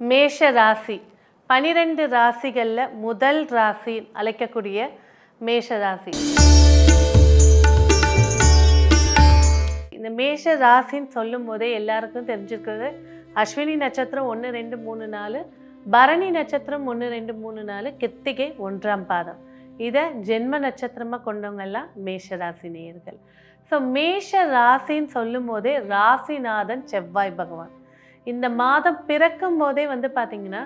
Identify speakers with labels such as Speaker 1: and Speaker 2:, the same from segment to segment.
Speaker 1: மேஷ ராசி. பனிரெண்டு ராசிகளில் முதல் ராசி அழைக்கக்கூடிய மேஷ ராசி. இந்த மேஷ ராசின்னு சொல்லும் போதே எல்லாருக்கும் தெரிஞ்சிருக்கிறது. அஸ்வினி நட்சத்திரம் ஒன்று ரெண்டு மூணு நாலு. பரணி நட்சத்திரம் ஒன்று ரெண்டு மூணு நாலு. கித்திகை ஒன்றாம் பாதம். இதை ஜென்ம நட்சத்திரமாக கொண்டவங்கெல்லாம் மேஷ ராசி நேயர்கள். ஸோ மேஷ ராசின்னு சொல்லும் போதே ராசிநாதன் செவ்வாய் பகவான். இந்த மாதம் பிறக்கும் போதே வந்து பார்த்தீங்கன்னா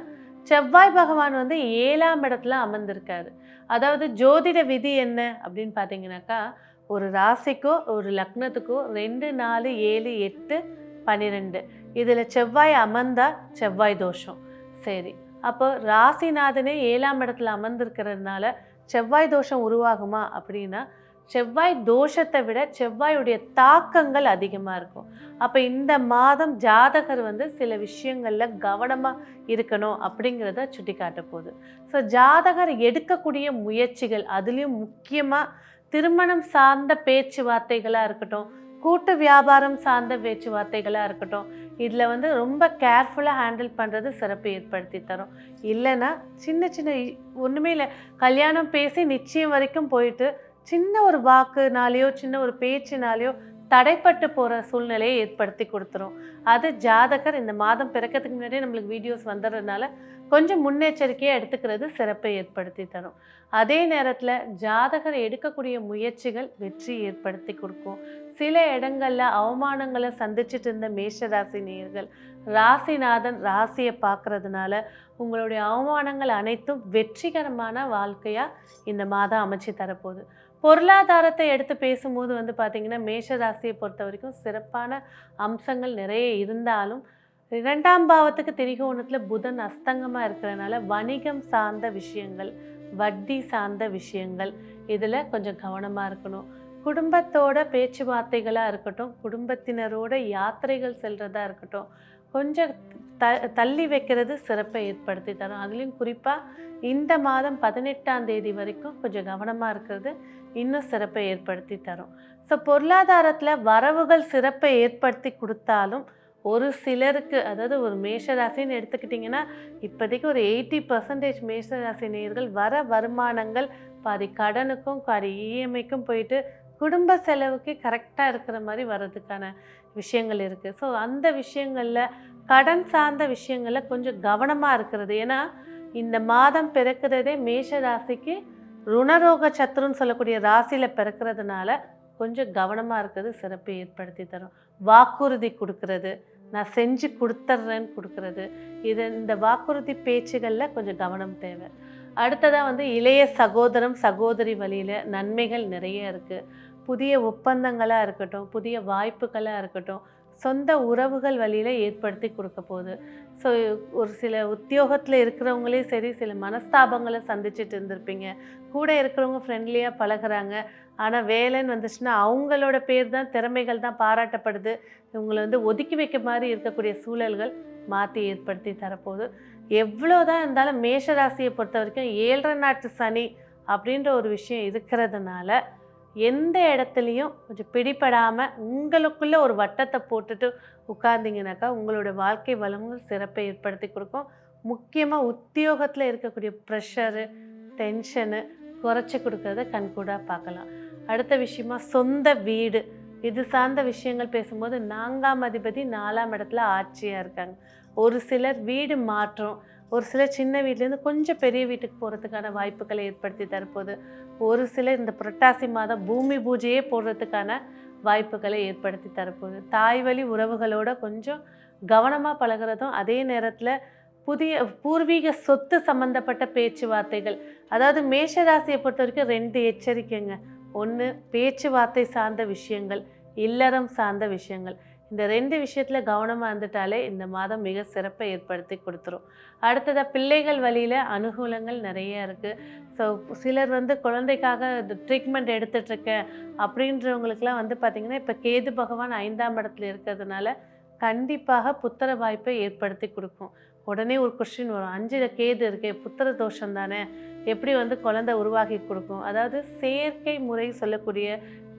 Speaker 1: செவ்வாய் பகவான் வந்து ஏழாம் இடத்துல அமர்ந்திருக்காரு. அதாவது ஜோதிட விதி என்ன அப்படின்னு பார்த்தீங்கன்னாக்கா ஒரு ராசிக்கோ ஒரு லக்னத்துக்கோ ரெண்டு நாலு ஏழு எட்டு பன்னிரெண்டு இதில் செவ்வாய் அமர்ந்தா செவ்வாய் தோஷம். சரி அப்போ ராசிநாதனே ஏழாம் இடத்துல அமர்ந்திருக்கிறதுனால செவ்வாய் தோஷம் உருவாகுமா அப்படின்னா செவ்வாய் தோஷத்தை விட செவ்வாயுடைய தாக்கங்கள் அதிகமாக இருக்கும். அப்போ இந்த மாதம் ஜாதகர் வந்து சில விஷயங்களில் கவனமாக இருக்கணும் அப்படிங்கிறத சுட்டி காட்ட போகுது. ஸோ ஜாதகர் எடுக்கக்கூடிய முயற்சிகள் அதுலேயும் முக்கியமாக திருமணம் சார்ந்த பேச்சுவார்த்தைகளாக இருக்கட்டும் கூட்டு வியாபாரம் சார்ந்த பேச்சுவார்த்தைகளாக இருக்கட்டும் இதில் வந்து ரொம்ப கேர்ஃபுல்லாக ஹேண்டில் பண்ணுறது சிறப்பு ஏற்படுத்தி தரும். இல்லைன்னா சின்ன சின்ன ஒன்றுமே இல்லை கல்யாணம் பேசி நிச்சயம் வரைக்கும் போயிட்டு சின்ன ஒரு வாக்குனாலேயோ சின்ன ஒரு பேச்சுனாலேயோ தடைப்பட்டு போகிற சூழ்நிலையை ஏற்படுத்தி கொடுத்துரும். அது ஜாதகர் இந்த மாதம் பிறக்கிறதுக்கு முன்னாடியே நம்மளுக்கு வீடியோஸ் வந்துடுறதுனால கொஞ்சம் முன்னெச்சரிக்கையாக எடுத்துக்கிறது சிறப்பை ஏற்படுத்தி தரும். அதே நேரத்தில் ஜாதகர் எடுக்கக்கூடிய முயற்சிகள் வெற்றி ஏற்படுத்தி கொடுக்கும். சில இடங்களில் அவமானங்களை சந்திச்சுட்டு இருந்த மேஷ ராசி ராசிநாதன் ராசியை பார்க்கறதுனால உங்களுடைய அவமானங்கள் அனைத்தும் வெற்றிகரமான வாழ்க்கையாக இந்த மாதம் அமைச்சு தரப்போகுது. பொருளாதாரத்தை எடுத்து பேசும்போது வந்து பார்த்திங்கன்னா மேஷ ராசியை பொறுத்த வரைக்கும் சிறப்பான அம்சங்கள் நிறைய இருந்தாலும் இரண்டாம் பாவத்துக்கு திரிகோணத்தில் புதன் அஸ்தங்கமாக இருக்கிறனால வணிகம் சார்ந்த விஷயங்கள் வட்டி சார்ந்த விஷயங்கள் இதில் கொஞ்சம் கவனமாக இருக்கணும். குடும்பத்தோட பேச்சுவார்த்தைகளாக இருக்கட்டும் குடும்பத்தினரோட யாத்திரைகள் செல்கிறதா இருக்கட்டும் கொஞ்சம் த தள்ளி வைக்கிறது சிறப்பை ஏற்படுத்தி தரும். அதுலேயும் குறிப்பாக இந்த மாதம் பதினெட்டாம் தேதி வரைக்கும் கொஞ்சம் கவனமாக இருக்கிறது இன்னும் சிறப்பை ஏற்படுத்தி தரும். ஸோ பொருளாதாரத்தில் வரவுகள் சிறப்பை ஏற்படுத்தி கொடுத்தாலும் ஒரு சிலருக்கு அதாவது ஒரு மேஷராசின்னு எடுத்துக்கிட்டிங்கன்னா இப்போதைக்கு ஒரு எயிட்டி பர்சன்டேஜ் மேஷராசி நேர்கள் வர வருமானங்கள் பாதி கடனுக்கும் பாதி இஎம்ஐக்கும் போயிட்டு குடும்ப செலவுக்கு கரெக்டாக இருக்கிற மாதிரி வர்றதுக்கான விஷயங்கள் இருக்குது ஸோ அந்த விஷயங்களில் கடன் சார்ந்த விஷயங்களில் கொஞ்சம் கவனமாக இருக்கிறது. ஏன்னா இந்த மாதம் பிறக்கிறதே மேஷ ராசிக்கு ருணரோக சத்துருன்னு சொல்லக்கூடிய ராசியில் பிறக்கிறதுனால கொஞ்சம் கவனமாக இருக்கிறது சிறப்பை ஏற்படுத்தி தரும். வாக்குறுதி கொடுக்கறது நான் செஞ்சு கொடுத்துட்றேன்னு கொடுக்கறது. இது இந்த வாக்குறுதி பேச்சுகளில் கொஞ்சம் கவனம் தேவை. அடுத்ததாக வந்து இளைய சகோதரம் சகோதரி வழியில் நன்மைகள் நிறைய இருக்குது புதிய ஒப்பந்தங்களாக இருக்கட்டும் புதிய வாய்ப்புகளாக இருக்கட்டும் சொந்த உறவுகள் வழியில் ஏற்படுத்தி கொடுக்க போகுது. ஸோ ஒரு சில உத்தியோகத்தில் இருக்கிறவங்களே சரி சில மனஸ்தாபங்களை சந்திச்சுட்டு இருந்திருப்பீங்க. கூட இருக்கிறவங்க ஃப்ரெண்ட்லியாக பழகுறாங்க. ஆனால் வேலைன்னு வந்துச்சுன்னா அவங்களோட பேர் தான் திறமைகள் தான் பாராட்டப்படுது. இவங்களை வந்து ஒதுக்கி வைக்க மாதிரி இருக்கக்கூடிய சூழல்கள் மாற்றி ஏற்படுத்தி தரப்போகுது. எவ்வளோ தான் இருந்தாலும் மேஷராசியை பொறுத்த வரைக்கும் ஏழரை நாட்டு சனி அப்படின்ற ஒரு விஷயம் இருக்கிறதுனால எந்த இடத்துலையும் கொஞ்சம் பிடிப்படாமல் உங்களுக்குள்ளே ஒரு வட்டத்தை போட்டுட்டு உட்கார்ந்தீங்கனாக்கா உங்களோட வாழ்க்கை வளங்கள் சிறப்பை ஏற்படுத்தி கொடுக்கும். முக்கியமாக உத்தியோகத்தில் இருக்கக்கூடிய ப்ரெஷரு டென்ஷனு குறைச்சி கொடுக்கறத கண்கூடாக பார்க்கலாம். அடுத்த விஷயமா சொந்த வீடு. இது சார்ந்த விஷயங்கள் பேசும்போது நான்காம் அதிபதி நாலாம் இடத்துல ஆட்சியாக இருக்காங்க. ஒரு சிலர் வீடு மாற்றம் ஒரு சிலர் சின்ன வீட்லேருந்து கொஞ்சம் பெரிய வீட்டுக்கு போகிறதுக்கான வாய்ப்புகளை ஏற்படுத்தி தரப்போகுது. ஒரு சிலர் இந்த புரட்டாசி மாதம் பூமி பூஜையே போடுறதுக்கான வாய்ப்புகளை ஏற்படுத்தி தரப்போகுது. தாய் வழி உறவுகளோட கொஞ்சம் கவனமாக பழகுறதும் அதே நேரத்தில் புதிய பூர்வீக சொத்து சம்மந்தப்பட்ட பேச்சுவார்த்தைகள் அதாவது மேஷ ராசியை பொறுத்த வரைக்கும் ரெண்டு எச்சரிக்கைங்க. ஒன்று பேச்சுவார்த்தை சார்ந்த விஷயங்கள் இல்லறம் சார்ந்த விஷயங்கள். இந்த ரெண்டு விஷயத்தில் கவனமாக இருந்துட்டாலே இந்த மாதம் மிக சிறப்பை ஏற்படுத்தி கொடுத்துரும். அடுத்ததாக பிள்ளைகள் வழியில் அனுகூலங்கள் நிறைய இருக்குது ஸோ சிலர் வந்து குழந்தைக்காக ட்ரீட்மெண்ட் எடுத்துட்ருக்கேன் அப்படின்றவங்களுக்குலாம் வந்து பார்த்திங்கன்னா இப்போ கேது பகவான் ஐந்தாம் இடத்துல இருக்கிறதுனால கண்டிப்பாக புத்திர வாய்ப்பை ஏற்படுத்தி கொடுக்கும். உடனே ஒரு கொஸ்டின் வரும். அஞ்சில் கேது இருக்கே புத்திர தோஷம் தானே? எப்படி வந்து குழந்தை உருவாக்கி கொடுக்கும்? அதாவது செயற்கை முறை சொல்லக்கூடிய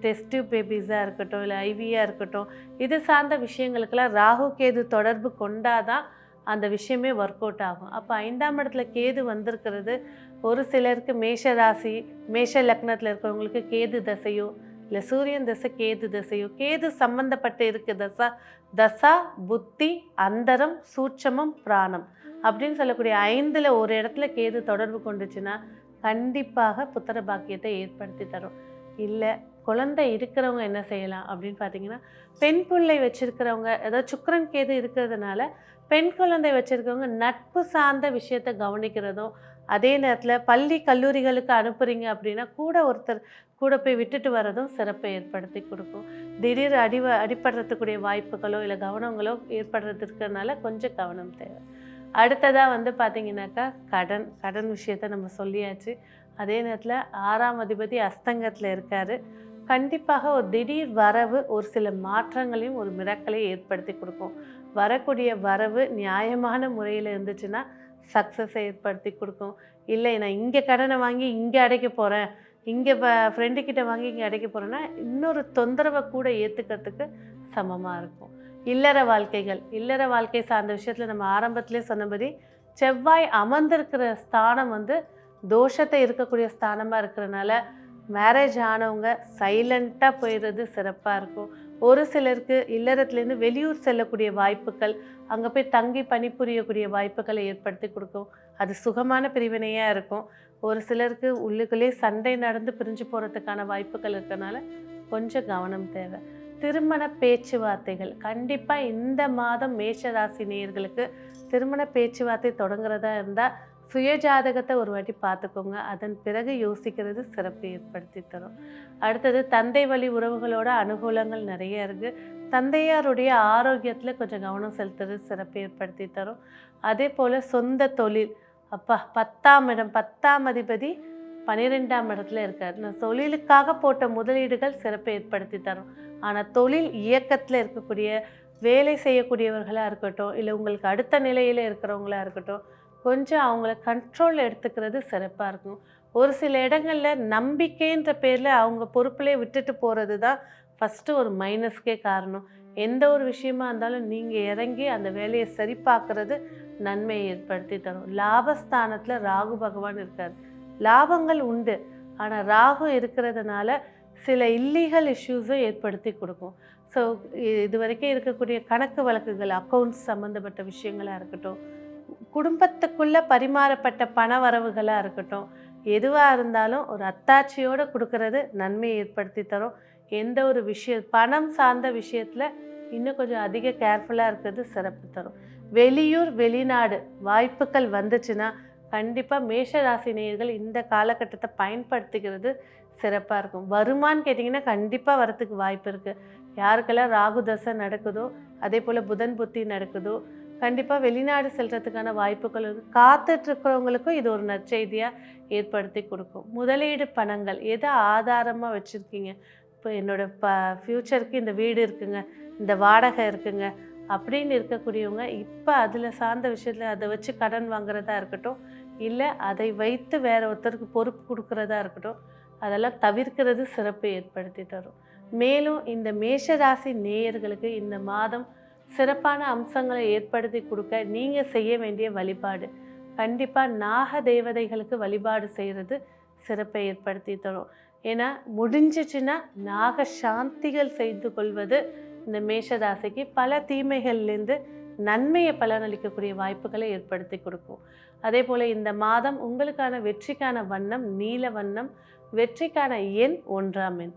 Speaker 1: டெஸ்ட் பேபிஸாக இருக்கட்டும் இல்லை ஐவியாக இருக்கட்டும் இது சார்ந்த விஷயங்களுக்கெல்லாம் ராகு கேது தொடர்பு கொண்டாதான் அந்த விஷயமே ஒர்க் அவுட் ஆகும். அப்போ ஐந்தாம் இடத்துல கேது வந்திருக்கிறது ஒரு சிலருக்கு மேஷ ராசி மேஷ லக்னத்தில் இருக்கிறவங்களுக்கு கேது தசையோ இல்லை சூரியன் தசை கேது தசையோ கேது சம்பந்தப்பட்டு இருக்கு தசா தசா புத்தி அந்தரம் சூட்சமம் பிராணம் அப்படின்னு சொல்லக்கூடிய ஐந்தில் ஒரு இடத்துல கேது தொடர்பு கொண்டுச்சுன்னா கண்டிப்பாக புத்திர பாக்கியத்தை ஏற்படுத்தி தரும். இல்லை குழந்தை இருக்கிறவங்க என்ன செய்யலாம் அப்படின்னு பார்த்தீங்கன்னா பெண் பிள்ளை வச்சுருக்கிறவங்க ஏதாவது சுக்கரன் கேது இருக்கிறதுனால பெண் குழந்தை வச்சுருக்கவங்க நட்பு சார்ந்த விஷயத்தை கவனிக்கிறதும் அதே நேரத்தில் பள்ளி கல்லூரிகளுக்கு அனுப்புகிறீங்க அப்படின்னா கூட ஒருத்தர் கூட போய் விட்டுட்டு வர்றதும் சிறப்பை ஏற்படுத்தி கொடுக்கும். திடீர் அடி அடிப்படுறதுக்குரிய வாய்ப்புகளோ இல்லை கவனங்களோ ஏற்படுறது இருக்கிறதுனால கொஞ்சம் கவனம் தேவை. அடுத்ததாக வந்து பார்த்தீங்கன்னாக்கா கடன் கடன் விஷயத்த நம்ம சொல்லியாச்சு. அதே நேரத்தில் ஆறாம் அதிபதி அஸ்தங்கத்தில் இருக்கார். கண்டிப்பாக ஒரு திடீர் வரவு ஒரு சில மாற்றங்களையும் ஒரு மிரக்கலையும் ஏற்படுத்தி கொடுக்கும். வரக்கூடிய வரவு நியாயமான முறையில் இருந்துச்சுன்னா சக்ஸஸை ஏற்படுத்தி கொடுக்கும். இல்லை நான் இங்கே கடனை வாங்கி இங்கே அடைக்க போகிறேன் இங்கே இப்போ ஃப்ரெண்டுக்கிட்ட வாங்கி இங்கே அடைக்க போகிறேன்னா இன்னொரு தொந்தரவை கூட ஏற்றுக்கிறதுக்கு சமமாக இருக்கும். இல்லற வாழ்க்கைகள் இல்லற வாழ்க்கை சார்ந்த விஷயத்தில் நம்ம ஆரம்பத்திலே சொன்னபடி செவ்வாய் அமர்ந்திருக்கிற ஸ்தானம் வந்து தோஷத்தை இருக்கக்கூடிய ஸ்தானமாக இருக்கிறனால மேரேஜ் ஆனவங்க சைலண்ட்டாக போயிடுறது சிறப்பாக இருக்கும். ஒரு சிலருக்கு இல்லறத்துலேருந்து வெளியூர் செல்லக்கூடிய வாய்ப்புகள் அங்கே போய் தங்கி பணிபுரியக்கூடிய வாய்ப்புகளை ஏற்படுத்தி கொடுக்கும். அது சுகமான பிரிவினையாக இருக்கும். ஒரு சிலருக்கு உள்ளுக்குள்ளே சண்டை நடந்து பிரிஞ்சு போகிறதுக்கான வாய்ப்புகள் இருக்கனால கொஞ்சம் கவனம் தேவை. திருமண பேச்சுவார்த்தைகள் கண்டிப்பாக இந்த மாதம் மேஷ ராசி நேயர்களுக்கு திருமண பேச்சுவார்த்தை தொடங்குறதா இருந்தால் சுயஜாதகத்தை ஒரு வாட்டி பார்த்துக்கோங்க. அதன் பிறகு யோசிக்கிறது சிறப்பு ஏற்படுத்தி தரும். அடுத்தது தந்தை வழி உறவுகளோட அனுகூலங்கள் நிறைய இருக்குது தந்தையாருடைய ஆரோக்கியத்தில் கொஞ்சம் கவனம் செலுத்துறது சிறப்பு ஏற்படுத்தி தரும். அதே போல் சொந்த தொழில். அப்பா பத்தாம் இடம் பத்தாம் அதிபதி பன்னிரெண்டாம் இடத்துல இருக்கார். நான் தொழிலுக்காக போட்ட முதலீடுகள் சிறப்பை ஏற்படுத்தி தரும். ஆனால் தொழில் இயக்கத்தில் இருக்கக்கூடிய வேலை செய்யக்கூடியவர்களாக இருக்கட்டும் இல்லை உங்களுக்கு அடுத்த நிலையில் இருக்கிறவங்களாக இருக்கட்டும் கொஞ்சம் அவங்கள கண்ட்ரோலில் எடுத்துக்கிறது சிறப்பாக இருக்கும். ஒரு சில இடங்களில் நம்பிக்கைன்ற பேரில் அவங்க பொறுப்பிலே விட்டுட்டு போகிறது தான் ஃபஸ்ட்டு ஒரு மைனஸ்க்கே காரணம். எந்த ஒரு விஷயமா இருந்தாலும் நீங்கள் இறங்கி அந்த வேலையை சரி பார்க்குறது நன்மையை ஏற்படுத்தி தரும். லாபஸ்தானத்தில் ராகு பகவான் இருக்கார். லாபங்கள் உண்டு. ஆனால் ராகு இருக்கிறதுனால சில இல்லீகல் இஷ்யூஸும் ஏற்படுத்தி கொடுக்கும். ஸோ இது வரைக்கும் இருக்கக்கூடிய கணக்கு வழக்குகள் அக்கௌண்ட்ஸ் சம்மந்தப்பட்ட விஷயங்களாக இருக்கட்டும் குடும்பத்துக்குள்ளே பரிமாறப்பட்ட பண வரவுகளாக இருக்கட்டும் எதுவாக இருந்தாலும் ஒரு அத்தாட்சியோடு கொடுக்கறது நன்மையை ஏற்படுத்தி தரும். எந்த ஒரு விஷயம் பணம் சார்ந்த விஷயத்தில் இன்னும் கொஞ்சம் அதிக கேர்ஃபுல்லாக இருக்கிறது சிறப்பு தரும். வெளியூர் வெளிநாடு வாய்ப்புகள் வந்துச்சுன்னா கண்டிப்பாக மேஷ ராசி நேயர்கள் இந்த காலகட்டத்தை பயன்படுத்திக்கிறது சிறப்பாக இருக்கும். வருமான்னு கேட்டிங்கன்னா கண்டிப்பாக வரத்துக்கு வாய்ப்பு இருக்குது யாருக்கெல்லாம் ராகு தசை நடக்குதோ அதே போல் புதன் புத்தி நடக்குதோ கண்டிப்பாக வெளிநாடு செல்கிறதுக்கான வாய்ப்புகள் இருக்குது காத்துட்ருக்கிறவங்களுக்கும் இது ஒரு நற்செய்தியாக ஏற்படுத்தி கொடுக்கும். முதலீடு பணங்கள் எதை ஆதாரமாக வச்சுருக்கீங்க? இப்போ என்னோட ப ஃப்யூச்சருக்கு இந்த வீடு இருக்குங்க இந்த வாடகை இருக்குங்க அப்படின்னு இருக்கக்கூடியவங்க இப்போ அதில் சார்ந்த விஷயத்தில் அதை வச்சு கடன் வாங்குறதா இருக்கட்டும் இல்லை அதை வைத்து வேற ஒருத்தருக்கு பொறுப்பு கொடுக்குறதா இருக்கட்டும் அதெல்லாம் தவிர்க்கிறது சிறப்பு ஏற்படுத்தி தரும். மேலும் இந்த மேஷ ராசி நேயர்களுக்கு இந்த மாதம் சிறப்பான அம்சங்களை ஏற்படுத்தி கொடுக்க நீங்கள் செய்ய வேண்டிய வழிபாடு. கண்டிப்பாக நாக தேவதைகளுக்கு வழிபாடு செய்கிறது சிறப்பை ஏற்படுத்தி தரும். ஏன்னா முடிஞ்சிச்சுன்னா நாக சாந்திகள் செய்து கொள்வது இந்த மேஷராசிக்கு பல தீமைகள்லேருந்து நன்மையை பலனளிக்கக்கூடிய வாய்ப்புகளை ஏற்படுத்தி கொடுக்கும். அதே போல் இந்த மாதம் உங்களுக்கான வெற்றிக்கான வண்ணம் நீல வண்ணம் வெற்றிக்கான எண் ஒன்றாம் எண்.